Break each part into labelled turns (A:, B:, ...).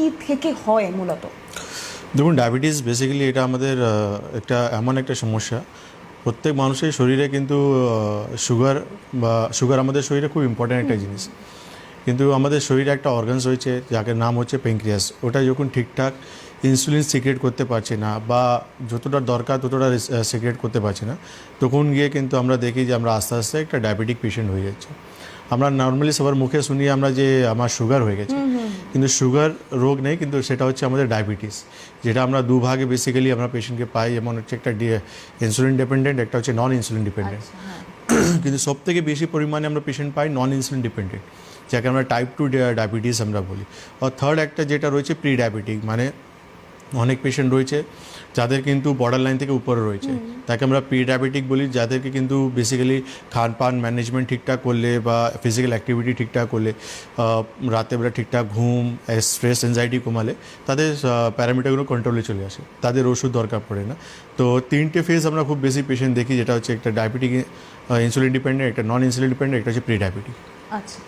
A: কি থেকে হয় মূলত?
B: দেখুন ডায়াবেটিস বেসিক্যালি এটা আমাদের একটা এমন একটা সমস্যা। প্রত্যেক মানুষের শরীরে কিন্তু সুগার বা সুগার আমাদের শরীরে খুব ইম্পর্ট্যান্ট একটা জিনিস। কিন্তু আমাদের শরীরে একটা অর্গানস রয়েছে যাকে নাম হচ্ছে পেঙ্ক্রিয়াস ওটা যখন ঠিকঠাক ইনসুলিন সিক্রেট করতে পারছে না বা যতটা দরকার ততটা সিক্রেট করতে পারছে না তখন গিয়ে কিন্তু আমরা দেখি যে আমরা আস্তে আস্তে একটা ডায়াবেটিক পেশেন্ট হয়ে যাচ্ছে। আমরা নর্মালি সবার মুখে শুনি আমরা যে আমার সুগার হয়ে গেছে কিন্তু সুগার রোগ নেই কিন্তু সেটা হচ্ছে আমাদের ডায়াবেটিস যেটা আমরা দুভাগে বেসিক্যালি আমরা পেশেন্টকে পাই যেমন হচ্ছে একটা ইনসুলিন ডিপেন্ডেন্ট একটা হচ্ছে নন ইনসুলিন ডিপেন্ডেন্ট কিন্তু সব থেকে বেশি পরিমাণে আমরা পেশেন্ট পাই নন ইনসুলিন ডিপেন্ডেন্ট যাকে আমরা টাইপ টু ডায়াবেটিস আমরা বলি। আর থার্ড একটা যেটা রয়েছে প্রি ডায়াবেটিক মানে অনেক পেশেন্ট রয়েছে যাদের কিন্তু বর্ডার লাইন থেকে উপরে রয়েছে। তাকে আমরা প্রি ডায়াবেটিক বলি যাদেরকে কিন্তু বেসিক্যালি খান পান ম্যানেজমেন্ট ঠিকঠাক করলে বা ফিজিক্যাল অ্যাক্টিভিটি ঠিকঠাক করলে রাতেরবেলা ঠিকঠাক ঘুম স্ট্রেস এনজাইটি কমালে তাদের প্যারামিটারগুলো কন্ট্রোলে চলে আসে। তাদের ওষুধ দরকার পড়ে না। তো তিনটে ফেজ আমরা খুব বেশি পেশেন্ট দেখি যেটা হচ্ছে একটা ডায়াবেটিক ইনসুলিন ডিপেন্ডেন্ট একটা নন ইনসুলিন ডিপেন্ডেন্ট একটা হচ্ছে প্রি ডায়াবেটিক
A: আচ্ছা।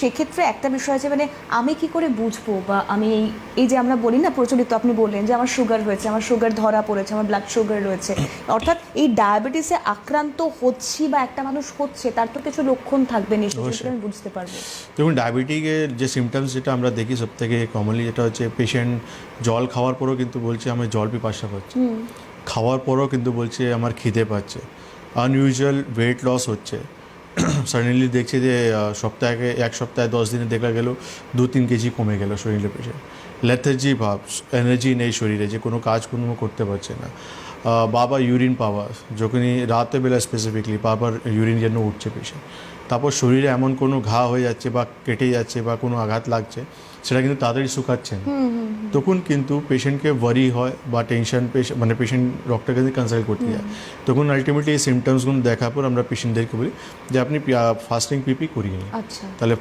A: সেক্ষেত্রে একটা বিষয় আছে মানে আমি কি করে বুঝব বা আমি এই এই যে আমরা বলি না প্রচলিত আপনি বললেন যে আমার সুগার হয়েছে আমার সুগার ধরা পড়েছে আমার ব্লাড সুগার রয়েছে। অর্থাৎ এই ডায়াবেটিসে আক্রান্ত হচ্ছি বা একটা মানুষ হচ্ছে তার তো কিছু লক্ষণ থাকবে নিশ্চয়ই। আমি বুঝতে পারব।
B: দেখুন ডায়াবেটিকের যে সিমটমস যেটা আমরা দেখি সব থেকে কমনলি যেটা হচ্ছে পেশেন্ট জল খাওয়ার পরেও কিন্তু বলছে আমার জল পিপাসা পাচ্ছে। খাওয়ার পরেও কিন্তু বলছে আমার খিদে পাচ্ছে। আনইউজুয়াল ওয়েট লস হচ্ছে। সাডেনলি দেখছে যে সপ্তাহে এক সপ্তাহে দশ দিনে দেখা গেল দু, তিন কেজি কমে গেল শরীরে পেশে। লেথার্জি ভাব এনার্জি নেই শরীরে, যে কোনো কাজ কোনো করতে পারছে না। বাবা ইউরিন পাওয়া, যখনই রাতে বেলা স্পেসিফিকলি বাবার ইউরিন যেন উঠছে পেশেন্ট তারপর শরীরে এমন কোনো ঘা হয়ে যাচ্ছে বা কেটে যাচ্ছে বা কোনো আঘাত লাগছে সেটা কিন্তু তাড়াতাড়ি শুকাচ্ছে না। তখন কিন্তু পেশেন্টকে ওয়ারি হয় বা টেনশন মানে পেশেন্ট ডক্টরকে কনসাল্ট করতে যায়। তখন আলটিমেটলি এই সিমটমসগুলো দেখার পর আমরা পেশেন্টদেরকে বলি যে আপনি ফাস্টিং পিপি করিয়ে নিন।
A: আচ্ছা।
B: তাহলে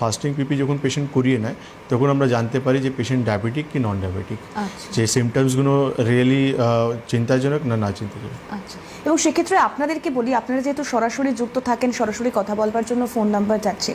B: ফাস্টিং পিপি যখন পেশেন্ট করিয়ে নেয় তখন আমরা জানতে পারি যে পেশেন্ট ডায়াবেটিক কি নন ডায়াবেটিক
A: আচ্ছা।
B: যে সিমটমসগুলো রিয়েলি চিন্তাজনক না না চিন্তাজনক?
A: আচ্ছা। এবং সেক্ষেত্রে আপনাদেরকে বলি আপনারা যেহেতু সরাসরি যুক্ত থাকেন সরাসরি কথা বলবার জন্য ফোন নাম্বার যাচ্ছে।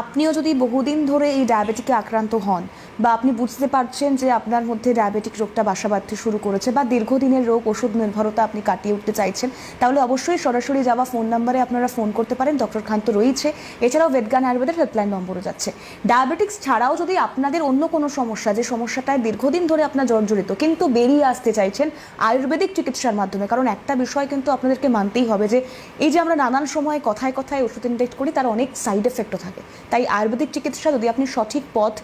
A: আপনিও যদি বহুদিন ধরে এই ডায়াবেটিকে আক্রান্ত হন বা আপনি বুঝতে পারছেন যে আপনার মধ্যে ডায়াবেটিক রোগটা বাসা বাঁধতে শুরু করেছে বা দীর্ঘদিনের রোগ, ওষুধ নির্ভরতা আপনি কাটিয়ে উঠতে চাইছেন, তাহলে অবশ্যই সরাসরি যাওয়া ফোন নাম্বারে আপনারা ফোন করতে পারেন। ডক্টর খান তো রয়েছে। এছাড়াও বেদগান আয়ুর্বেদের হেল্পলাইন নম্বরও যাচ্ছে। ডায়াবেটিক্স ছাড়াও যদি আপনাদের অন্য কোনো সমস্যা, যে সমস্যাটায় দীর্ঘদিন ধরে আপনার জর্জরিত, কিন্তু বেরিয়ে আসতে চাইছেন আয়ুর্বেদিক চিকিৎসার মাধ্যমে, কারণ একটা বিষয় কিন্তু আপনাদেরকে মানতেই হবে যে এই যে আমরা নানান সময় কথায় কথায় ওষুধ ইনজেক্ট করি, তার অনেক সাইড এফেক্টও থাকে। তাই আয়ুর্বেদিক চিকিৎসা যদি আপনি সঠিক পথ,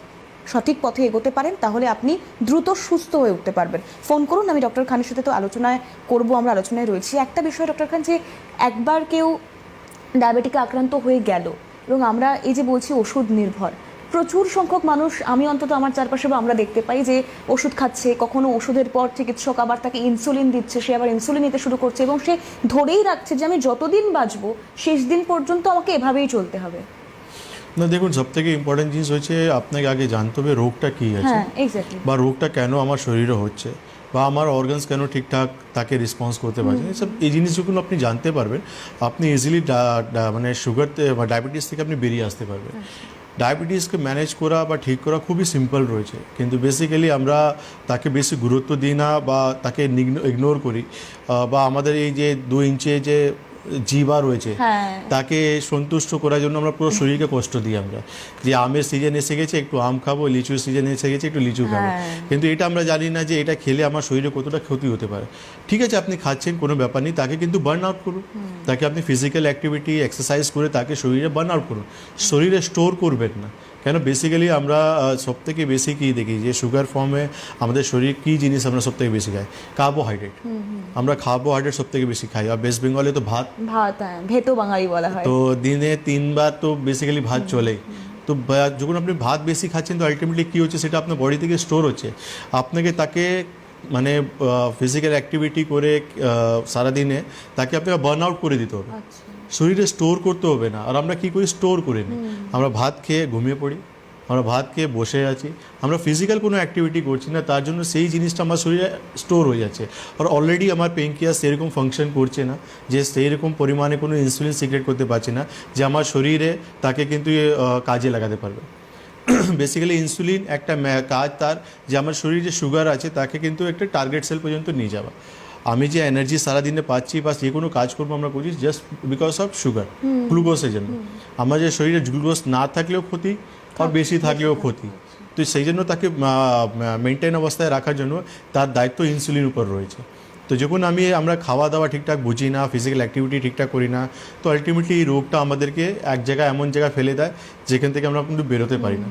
A: সঠিক পথে এগোতে পারেন, তাহলে আপনি দ্রুত সুস্থ হয়ে উঠতে পারবেন। ফোন করুন, আমি ডক্টর খানের সাথে তো আলোচনায় করব, আমরা আলোচনায় রয়েছি। একটা বিষয় ডক্টর খান, যে একবার কেউ ডায়াবেটিকে আক্রান্ত হয়ে গেল, এবং আমরা এই যে বলছি ওষুধ নির্ভর প্রচুর সংখ্যক মানুষ আমি অন্তত আমার চারপাশে বা আমরা দেখতে পাই যে ওষুধ খাচ্ছে কখনো ওষুধের পর চিকিৎসক আবার তাকে ইনসুলিন দিচ্ছে সে আবার ইনসুলিন নিতে শুরু করছে এবং সে ধরেই রাখছে যে আমি যতদিন বাঁচবো শেষ দিন পর্যন্ত আমাকে এভাবেই চলতে হবে।
B: না দেখুন সব থেকে ইম্পর্টেন্ট জিনিস হচ্ছে আপনাকে আগে জানতে হবে রোগটা কী আছে
A: হ্যাঁ
B: বা রোগটা কেন আমার শরীরে হচ্ছে বা আমার অর্গানস কেন ঠিকঠাক তাকে রেসপন্স করতে পারছে এসব এই জিনিসগুলো আপনি জানতে পারবেন। আপনি ইজিলি মানে সুগার বা ডায়াবেটিস থেকে আপনি বেরিয়ে আসতে পারবেন। ডায়াবেটিসকে ম্যানেজ করা বা ঠিক করা খুবই সিম্পল রয়েছে। কিন্তু বেসিক্যালি আমরা তাকে বেশি গুরুত্ব দিই না বা তাকে ইগনোর করি। বা আমাদের এই যে দু ইঞ্চে যে জিবা রয়েছে
A: হ্যাঁ।
B: তাকে সন্তুষ্ট করার জন্য আমরা পুরো শরীরকে কষ্ট দিই আমরা। যে আমের সিজন এসে গেছে একটু আম খাব লিচুর সিজন এসে গেছে একটু লিচু খাব।
A: হ্যাঁ।
B: কিন্তু এটা আমরা জানি না যে এটা খেলে আমার শরীরে কতটা ক্ষতি হতে পারে। ঠিক আছে আপনি খাচ্ছেন কোনো ব্যাপার নেই তাকে কিন্তু বার্ন আউট করুন। তাকে আপনি ফিজিক্যাল অ্যাক্টিভিটি এক্সারসাইজ করে তাকে শরীরে বার্ন আউট করুন। শরীরে স্টোর করবেন না। কেন? বেসিক্যালি আমরা সব থেকে বেশি কী দেখি যে সুগার ফর্মে আমাদের শরীর কী জিনিস আমরা সব থেকে বেশি খাই? কার্বোহাইড্রেট আমরা কার্বোহাইড্রেট সব থেকে বেশি খাই। আর ওয়েস্ট বেঙ্গলে তো ভাত।
A: ভাত হ্যাঁ ভেতো বাঙালি বলা হয়।
B: তো দিনে তিনবার তো বেসিক্যালি ভাত চলেই। তো যখন আপনি ভাত বেশি খাচ্ছেন তো আলটিমেটলি কী হচ্ছে? সেটা আপনার বডি থেকে স্টোর হচ্ছে। আপনাকে তাকে মানে ফিজিক্যাল অ্যাক্টিভিটি করে সারাদিনে তাকে আপনাকে বার্ন আউট করে দিতে হবে।
A: আচ্ছা।
B: শরীরে স্টোর করতে হবে না। আর আমরা কি করি? স্টোর করে নিই। আমরা ভাত খেয়ে ঘুমিয়ে পড়ি। আমরা ভাত খেয়ে বসে আছি। আমরা ফিজিক্যাল কোনো অ্যাক্টিভিটি করছি না। তার জন্য সেই জিনিসটা আমার শরীরে স্টোর হয়ে যাচ্ছে। আর অলরেডি আমার পেঙ্কিয়াস সেরকম ফাংশন করছে না যে সেই রকম পরিমাণে কোনো ইনসুলিন সিক্রেট করতে পারছে না যে আমার শরীরে তাকে কিন্তু কাজে লাগাতে পারবে। বেসিক্যালি ইনসুলিন একটা কাজ তার যে আমার শরীরে যে সুগার আছে তাকে কিন্তু একটা টার্গেট সেল পর্যন্ত নিয়ে যাওয়া। আমি যে এনার্জি সারাদিনে পাচ্ছি বা যে কোনো কাজ করব আমরা করছি জাস্ট বিকজ অফ সুগার গ্লুকোজের জন্য। আমার যে শরীরে গ্লুকোজ না থাকলেও ক্ষতি আর বেশি থাকলেও ক্ষতি। তো সেই জন্য তাকে মেনটেন অবস্থায় রাখার জন্য তার দায়িত্ব ইনসুলিন উপর রয়েছে। তো যখন আমি আমরা খাওয়া দাওয়া ঠিকঠাক বুঝি না ফিজিক্যাল অ্যাক্টিভিটি ঠিকঠাক করি না তো আলটিমেটলি এই রোগটা আমাদেরকে এক জায়গায় এমন জায়গায় ফেলে দেয় যেখান থেকে আমরা কিন্তু বেরোতে পারি না।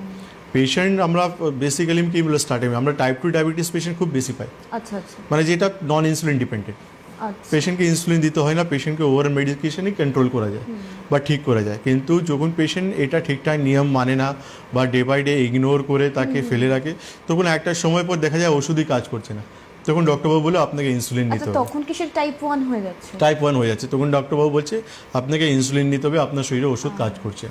B: পেশেন্ট আমরা বেসিক্যালি কি বলে স্টার্টিং আমরা টাইপ টু ডায়াবেটিস পেশেন্ট খুব বেশি পাই।
A: আচ্ছা আচ্ছা।
B: মানে যেটা নন ইনসুলিন ডিপেন্ডেন্ট পেশেন্টকে ইনসুলিন দিতে হয় না পেশেন্টকে ওভার মেডিকেশনই কন্ট্রোল করা যায় বা ঠিক করা যায়। কিন্তু যখন পেশেন্ট এটা ঠিকঠাক নিয়ম মানে না বা ডে বাই ডে ইগনোর করে তাকে ফেলে রাখে তখন একটা সময় পর দেখা যায় ওষুধই কাজ করছে না। তখন ডক্টরবাবু বলে আপনাকে ইনসুলিন নিতে
A: আচ্ছা
B: হবে।
A: তখন কি সেটা টাইপ ওয়ান হয়ে যাচ্ছে?
B: টাইপ ওয়ান হয়ে যাচ্ছে। তখন ডক্টরবাবু বলছে আপনাকে ইনসুলিন নিতে হবে আপনার শরীরে ওষুধ কাজ করছে